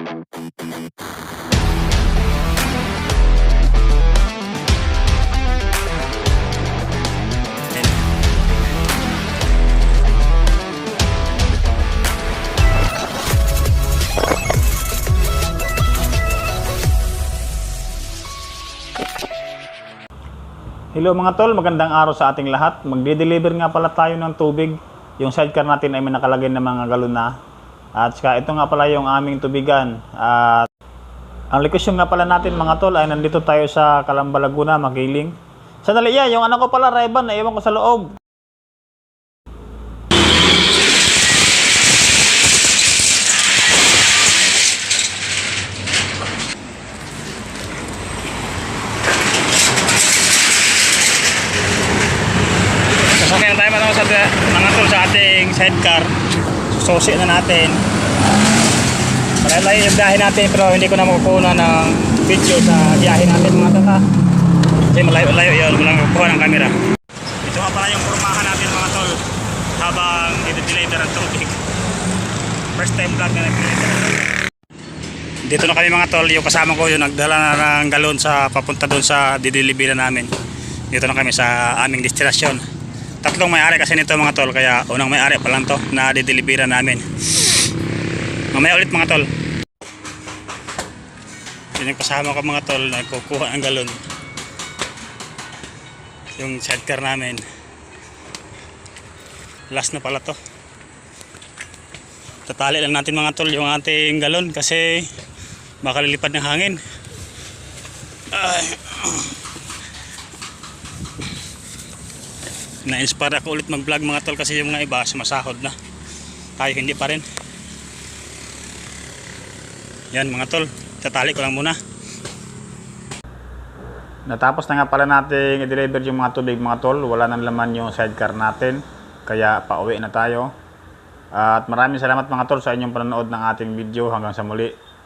Hello mga tol, magandang araw sa ating lahat. Magde-deliver nga pala tayo ng tubig. Yung sidecar natin ay may nakalagay na mga galon na. At saka ito nga pala yung aming tubigan. At ang request nga pala natin mga tol ay nandito tayo sa Calamba, Laguna, Magiling. Sandali yan, yung anak ko pala, Reban, naiwan ko sa loob. Sasakyan tayo mga tol sa ating sidecar. Susi na natin. Malayo yung biyahe natin pero hindi ko na makukuha ng video sa biyahe natin mga tata. Kasi malayo-layo yun, walang makukuha ng camera. Ito nga pala yung formahan natin mga tol habang i-deliver ang tubig. First time vlog na nag-deliver. Dito na kami mga tol, yung kasama ko yung nagdala na ng galon sa papunta doon sa didelivery namin. Dito na kami sa aming destinasyon. Tatlong may-ari kasi nito mga tol, kaya unang may-ari pa lang to na didelivery namin. Mamaya ulit mga tol. Yun yung kasama ko mga tol, nagkukuha ng galon. Yung sidecar namin. Last na pala to. Tatali lang natin mga tol yung ating galon kasi baka lilipad ng hangin. Ay. Na-inspire ako ulit mag-vlog mga tol kasi yung mga iba sumasahod na. Tayo hindi pa rin. Yan mga tol, tatali ko lang muna. Natapos na nga pala natin i-deliver yung mga tubig mga tol. Wala nang laman yung sidecar natin. Kaya pauwi na tayo. At maraming salamat mga tol sa inyong panonood ng ating video. Hanggang sa muli.